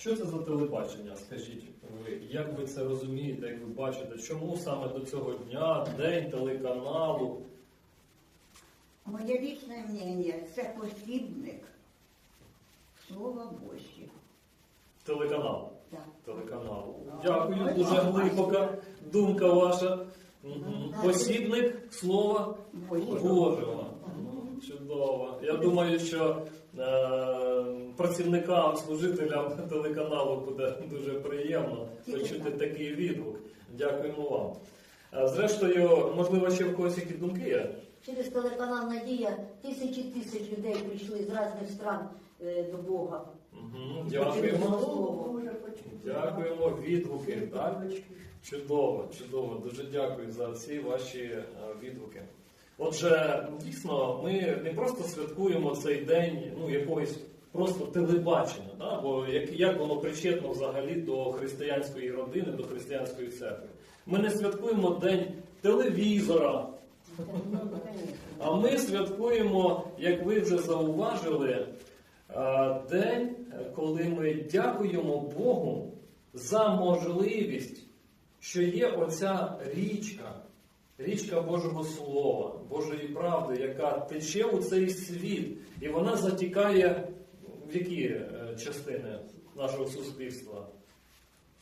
Що це за телебачення? Скажіть ви, як ви це розумієте, як ви бачите, чому саме до цього дня, день телеканалу? Моє лічне мнення це посібник Слова Божі. Телеканал. Так. Телеканалу. Дякую, дуже глибока думка ваша. Мгм. Посібник слова Божого. Ну, Чудово. Я думаю, що працівникам, служителям телеканалу буде дуже приємно почути такий відгук. Дякуємо вам. Е, Зрештою, можливо, ще в когось які думки є? Через телеканал Надія тисячі тисяч людей прийшли з різних стран е, до Бога. Дякуємо. Дякуємо, відгуки. Так? Чудово, чудово. Дуже дякую за ці ваші е, відгуки. Отже, дійсно, ми не просто святкуємо цей день ну, якогось просто телебачення, да? бо як, як воно причетно взагалі до християнської родини, до християнської церкви. Ми не святкуємо день телевізора, а ми святкуємо, як ви вже зауважили, е, день, коли ми дякуємо Богу за можливість, що є оця річка, річка Божого Слова, Божої правди, яка тече у цей світ, і вона затікає в які е, частини нашого суспільства?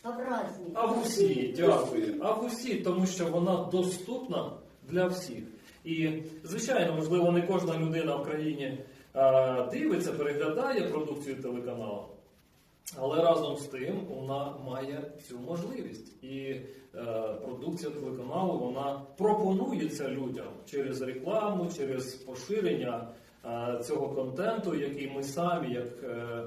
А в разні. А в усі, дякую. А в усі, тому що вона доступна для всіх. І, звичайно, можливо, не кожна людина в країні е, дивиться, переглядає продукцію телеканалу. Але разом з тим вона має цю можливість. І е, продукція телеканалу вона пропонується людям через рекламу, через поширення е, цього контенту, який ми самі, як е,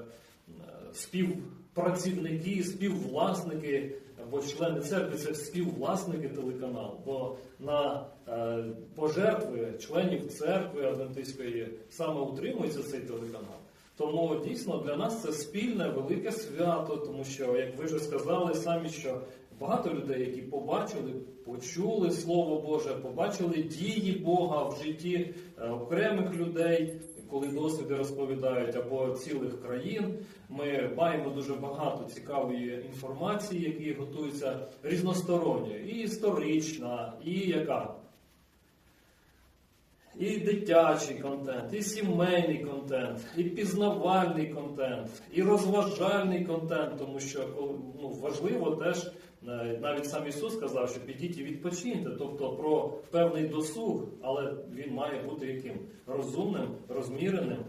співпрацівники, співвласники або члени церкви, це співвласники телеканалу. Бо на е, пожертви членів церкви Адвентистської саме утримується цей телеканал. Тому дійсно для нас це спільне велике свято, тому що, як ви вже сказали самі, що багато людей, які побачили, почули Слово Боже, побачили дії Бога в житті е, окремих людей, коли досвіди розповідають, або цілих країн. Ми маємо дуже багато цікавої інформації, які готуються різносторонньо, і історична, і яка і дитячий контент, і сімейний контент, і пізнавальний контент, і розважальний контент, тому що ну, важливо теж, е, навіть сам Ісус сказав, що підіть і відпочиньте, тобто про певний досуг, але він має бути яким? Розумним, розміреним,